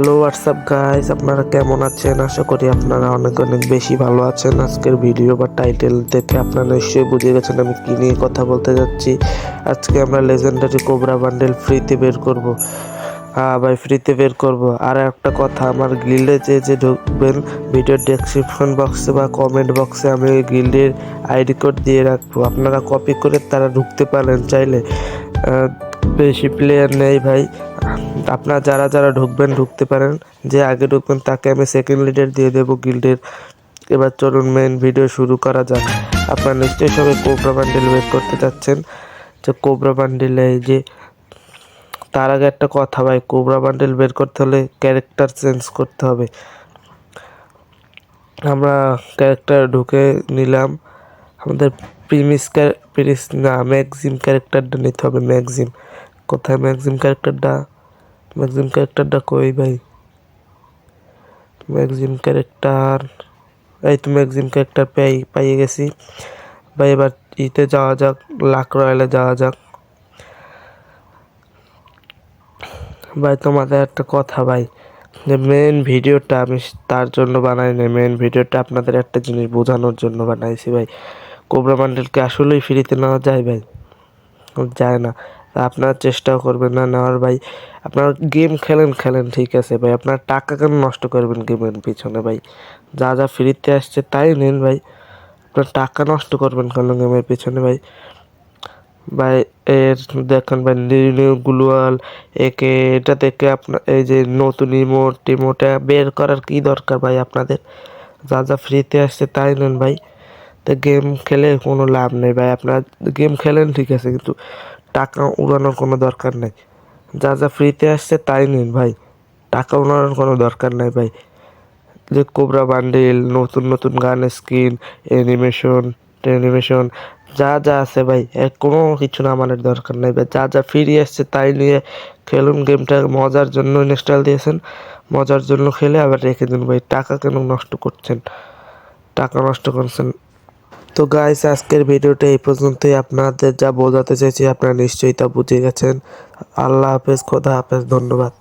Hello WhatsApp guys আপনারা কেমন আছেন? আশা করি আপনারা অনেক অনেক বেশি ভালো আছেন আজকের ভিডিও বা টাইটেল দেখে আপনারা নিশ্চয়ই বুঝে গেছেন আমি কী নিয়ে কথা বলতে যাচ্ছি। আজকে আমরা লেজেন্ডারি কোবরা বান্ডেল ফ্রিতে বের করব। হ্যাঁ ভাই ফ্রিতে বের করব। আর একটা কথা, আমার গিল্ডে যে যে ঢুকবেন ভিডিওর ডেসক্রিপশন বক্সে বা কমেন্ট বক্সে আমি ওই গিল্ডের আইডি কোড দিয়ে রাখব। আপনারা কপি করে তারা ঢুকতে পারেন চাইলে। বেশি প্লেয়ার নেই ভাই। আপনারা যারা যারা ঢুকবেন, ঢুকতে পারেন। যে আগে ঢুকবেন, তাকে আমি সেকেন্ড লিডার দিয়ে দেবো গিল্ডের এবার চলুন মেন ভিডিও শুরু করা যাক। আপনারা নিশ্চয়ই সবাই কোবরা বান্ডেল বের করতে চাচ্ছেন যে কোবরা বান্ডেলে যে তার আগে একটা কথা ভাই কোবরা বান্ডেল বের করতে হলে ক্যারেক্টার চেঞ্জ করতে হবে। আমরা ক্যারেক্টার ঢুকে নিলাম। আমাদের প্রিমিস প্রিমিস না ম্যাক্সিম ক্যারেক্টারটা নিতে হবে ম্যাক্সিম কোথায় ম্যাক্সিম ক্যারেক্টারটা ম্যাক্সিম ক্যারেক্টারটা কই ভাই? ম্যাক্সিম ক্যারেক্টার, এই তো ম্যাক্সিম ক্যারেক্টার পেয়ে পাইয়ে গেছি। ভাই, এবার ইতে যাওয়া যাক লাক রয়্যালে যাওয়া যাক। ভাই, তোমাদের একটা কথা ভাই, যে মেন ভিডিওটা আমি তার জন্য বানাই না মেন ভিডিওটা আপনাদের একটা জিনিস বোঝানোর জন্য বানাইছি ভাই। কোবরা মান্ডেলকে আসলেই ফ্রিতে নেওয়া যায় ভাই? যায় না। আপনারা চেষ্টাও করবেন না নেওয়ার ভাই আপনার গেম খেলেন খেলেন, ঠিক আছে। ভাই আপনার টাকা কেন নষ্ট করবেন গেমের পিছনে ভাই? যা যা ফ্রিতে আসছে তাই নিন ভাই। আপনার টাকা নষ্ট করবেন কেন গেমের পিছনে ভাই? ভাই, এর দেখেন ভাই নিউ গ্লুয়াল, একে, এটা থেকে আপনার এই যে নতুন ইমোট টিমোটা বের করার কি দরকার ভাই আপনাদের? যা যা ফ্রিতে আসছে তাই নেন ভাই। তো গেম খেলে কোনো লাভ নেই ভাই, আপনার গেম খেলেন ঠিক আছে, কিন্তু টাকা উড়ানোর কোনো দরকার নেই। যা যা ফ্রিতে আসছে তাই নিন ভাই। টাকা উড়ানোর কোনো দরকার নেই ভাই। যে কোবরা বান্ডিল নতুন নতুন গান স্কিন অ্যানিমেশন অ্যানিমেশন যা যা আছে ভাই এর কোনো কিছু না আমাদের দরকার নেই ভাই। যা যা ফ্রি আসছে তাই নিয়ে খেলুন গেমটা মজার জন্য ইনস্টল দিয়েছেন। মজার জন্য খেলে আবার রেখে দিন ভাই। টাকা কেন নষ্ট করছেন? টাকা নষ্ট করছেন। তো গাইস আজকের ভিডিওটা এই পর্যন্তই। আপনাদের যা বোঝাতে চাইছি, আপনারা নিশ্চয়ই তা বুঝে গেছেন। আল্লাহ হাফেজ, খোদা হাফেজ, ধন্যবাদ।